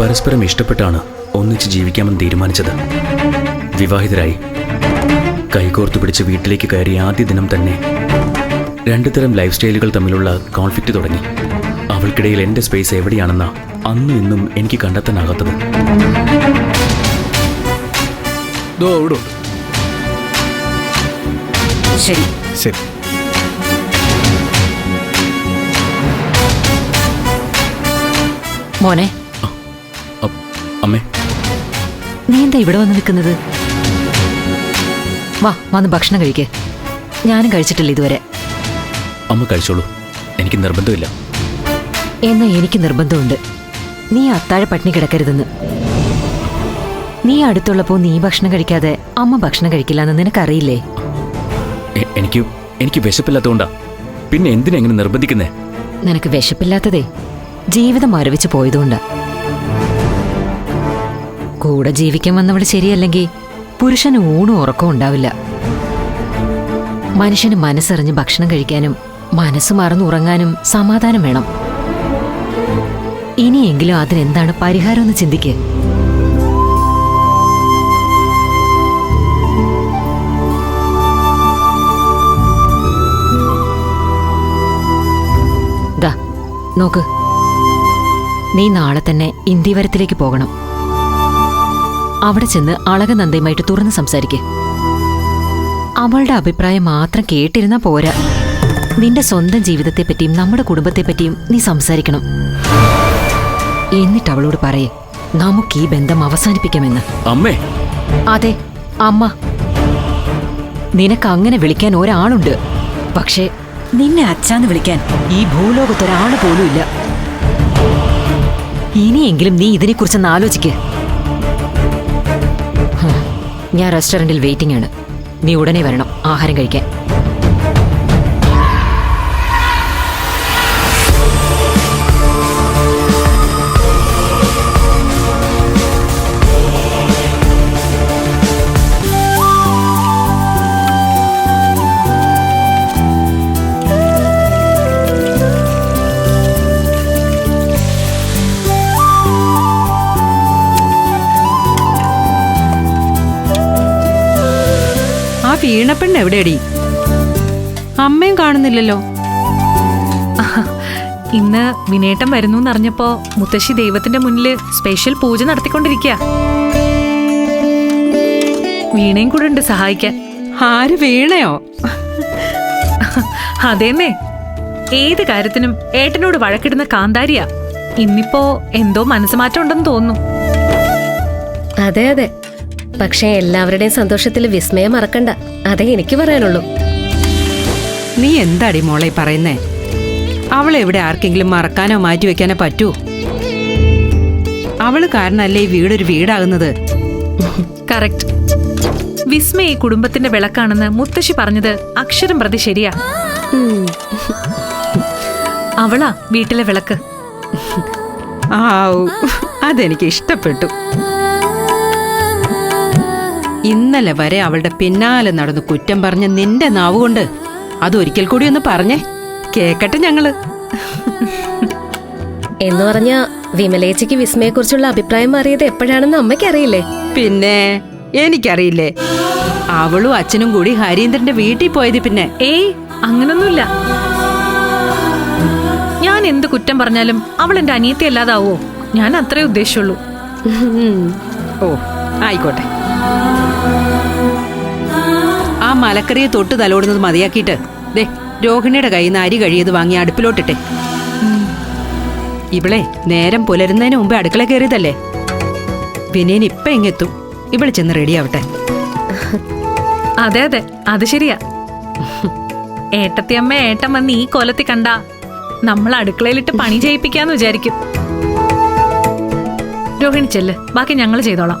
പരസ്പരം ഇഷ്ടപ്പെട്ടാണ് ഒന്നിച്ച് ജീവിക്കാമെന്ന് തീരുമാനിച്ചത്. വിവാഹിതരായി കൈകോർത്തു പിടിച്ച് വീട്ടിലേക്ക് കയറിയ ആദ്യ ദിനം തന്നെ രണ്ടു തരം ലൈഫ് സ്റ്റൈലുകൾ തമ്മിലുള്ള കോൺഫ്ലിക്റ്റ് തുടങ്ങി. അവൾക്കിടയിൽ എന്റെ സ്പേസ് എവിടെയാണെന്ന അന്നും ഇന്നും എനിക്ക് കണ്ടെത്താനാകാത്തത്. ശരി. ശരി. മോനെ നീ എന്താ ഇവിടെ വന്ന് നിൽക്കുന്നത്? വാ വന്ന് ഭക്ഷണം കഴിക്ക്. ഞാനും കഴിച്ചിട്ടില്ല ഇതുവരെ. അമ്മ കഴിച്ചോളൂ. എനിക്ക് നിർബന്ധമില്ല. എന്നാ എനിക്ക് നിർബന്ധമുണ്ട്. നീ അത്താഴ പട്ടിണി കിടക്കരുതെന്ന്. നീ അടുത്തുള്ളപ്പോ നീ ഭക്ഷണം കഴിക്കാതെ അമ്മ ഭക്ഷണം കഴിക്കില്ല എന്ന് നിനക്കറിയില്ലേ എനിക്ക് എനിക്ക് വിശപ്പില്ലാത്തതുകൊണ്ടാ പിന്നെ എന്തിനെങ്ങനെ നിർബന്ധിക്കുന്നേ? നിനക്ക് വിശപ്പില്ലാത്തതേ. ജീവിതം മരവിച്ച് പോയതുകൊണ്ടാ. കൂടെ ജീവിക്കാൻ വന്നവൾ ശരിയല്ലെങ്കിൽ പുരുഷന് ഊണും ഉറക്കം ഉണ്ടാവില്ല. മനുഷ്യന് മനസ്സറിഞ്ഞ് ഭക്ഷണം കഴിക്കാനും മനസ്സ് മറന്നുറങ്ങാനും സമാധാനം വേണം. ഇനിയെങ്കിലും അതിനെന്താണ് പരിഹാരം എന്ന് ചിന്തിക്ക്. ദാ നോക്ക്. നീ നാളെ തന്നെ ഇന്ത്യവരത്തിലേക്ക് പോകണം. അവിടെ ചെന്ന് അളകനന്ദയുമായിട്ട് തുറന്ന് സംസാരിക്കേ. അവളുടെ അഭിപ്രായം മാത്രം കേട്ടിരുന്നാ പോരാ. നിന്റെ സ്വന്തം ജീവിതത്തെപ്പറ്റിയും നമ്മുടെ കുടുംബത്തെപ്പറ്റിയും നീ സംസാരിക്കണം. എന്നിട്ട് അവളോട് പറയേ നമുക്ക് ഈ ബന്ധം അവസാനിപ്പിക്കാമെന്ന്. അമ്മേ. അതെ അമ്മ. നിനക്ക് അങ്ങനെ വിളിക്കാൻ ഒരാളുണ്ട്. പക്ഷേ നിന്നെ അച്ഛാന്ന് വിളിക്കാൻ ഈ ഭൂലോകത്തൊരാൾ പോലും ഇല്ല ഇനിയെങ്കിലും നീ ഇതിനെക്കുറിച്ചൊന്ന് ആലോചിക്കേ. ഞാൻ റെസ്റ്റോറന്റിൽ വെയിറ്റിംഗ് ആണ്. നീ ഉടനെ വരണം. ആഹാരം കഴിക്കാൻ. വീണപ്പെണ്ണ് എവിടെയടി? അമ്മയും കാണുന്നില്ലല്ലോ. ഇന്ന് വിനേട്ടം വരുന്നു എന്നറിഞ്ഞപ്പോ മുത്തശ്ശി ദൈവത്തിന്റെ മുന്നിൽ സ്പെഷ്യൽ പൂജ നടത്തിക്കൊണ്ടിരിക്കുക വീണയും കൂടെ ഉണ്ട് സഹായിക്കാൻ. ആര് വീണയോ? അതേന്നേ. ഏത് കാര്യത്തിനും ഏട്ടനോട് വഴക്കിടുന്ന കാന്താരിയാ. ഇന്നിപ്പോ എന്തോ മനസ്സുമാറ്റം ഉണ്ടെന്ന് തോന്നുന്നു. അതെ അതെ. പക്ഷേ എല്ലാവരുടെയും സന്തോഷത്തിൽ വിസ്മയം മറക്കണ്ട. അതേ എനിക്ക് പറയാനുള്ളൂ. നീ എന്താടി മോളെ പറയുന്നേ? അവളെ എവിടെ ആർക്കെങ്കിലും മറക്കാനോ മാറ്റി വെക്കാനോ പറ്റൂ? അവൾ കാരണല്ലേ ഈ വീടൊരു വീടാകുന്നത്? കറക്റ്റ്. വിസ്മയ ഈ കുടുംബത്തിന്റെ വിളക്കാണെന്ന് മുത്തശ്ശി പറഞ്ഞത് അക്ഷരം പ്രതി ശരിയാ. അവളാ വീട്ടിലെ വിളക്ക്. ആ അതെനിക്ക് ഇഷ്ടപ്പെട്ടു. ഇന്നലെ വരെ അവളുടെ പിന്നാലെ നടന്ന് കുറ്റം പറഞ്ഞ നിന്റെ നാവുകൊണ്ട് അതൊരിക്കൽ കൂടി ഒന്ന് പറഞ്ഞേ. കേക്കട്ടെ ഞങ്ങൾ. എന്ന് പറഞ്ഞ വിമലേച്ചയ്ക്ക് വിസ്മയെ കുറിച്ചുള്ള അഭിപ്രായം അറിയത് എപ്പോഴാണെന്ന് അമ്മയ്ക്ക് അറിയില്ലേ പിന്നെ എനിക്കറിയില്ലേ. അവളും അച്ഛനും കൂടി ഹരീന്ദ്രന്റെ വീട്ടിൽ പോയത് പിന്നെ. ഏയ് അങ്ങനൊന്നുമില്ല. ഞാൻ എന്ത് കുറ്റം പറഞ്ഞാലും അവൾ എന്റെ അനിയത്തി അല്ലാതാവോ ഞാൻ അത്രേ ഉദ്ദേശിച്ചുള്ളൂ. ഓ ആയിക്കോട്ടെ. ആ മലക്കറിയെ തൊട്ട് തലോടുന്നത് മതിയാക്കിയിട്ട് ദേ രോഹിണിയുടെ കയ്യിൽ നിന്ന് അരി കഴിയത് വാങ്ങി അടുപ്പിലോട്ടിട്ടെ. ഇവളെ നേരം പുലരുന്നതിന് മുമ്പ് അടുക്കള കയറിയതല്ലേ? വിനയൻ ഇപ്പൊ എങ്ങെത്തും ഇവൾ ചെന്ന് റെഡിയാവട്ടെ അതെ അതെ. അത് ശരിയാ. ഏട്ടത്തിയമ്മ ഏട്ടൻ വന്ന് ഈ കൊലത്തി കണ്ട നമ്മൾ അടുക്കളയിലിട്ട് പണി ചെയ്യിപ്പിക്കാന്ന് വിചാരിക്കും. രോഹിണി ചെല്ല്. ബാക്കി ഞങ്ങൾ ചെയ്തോളാം.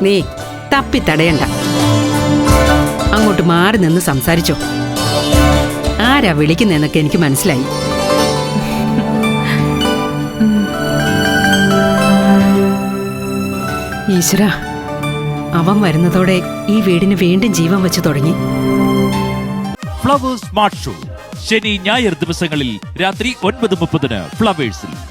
നീ തപ്പി തടയണ്ട. അങ്ങോട്ട് മാറി നിന്ന് സംസാരിച്ചോ. ആരാ വിളിക്കുന്നതെന്നൊക്കെ എനിക്ക് മനസ്സിലായി. ഈശ്വര അവൻ വരുന്നതോടെ ഈ വീടിന് വീണ്ടും ജീവൻ വെച്ച് തുടങ്ങി. Flowers smart show. ശനി ഞായർ ദിവസങ്ങളിൽ രാത്രി ഒൻപത് മുപ്പതിന് ഫ്ലവേഴ്സിൽ.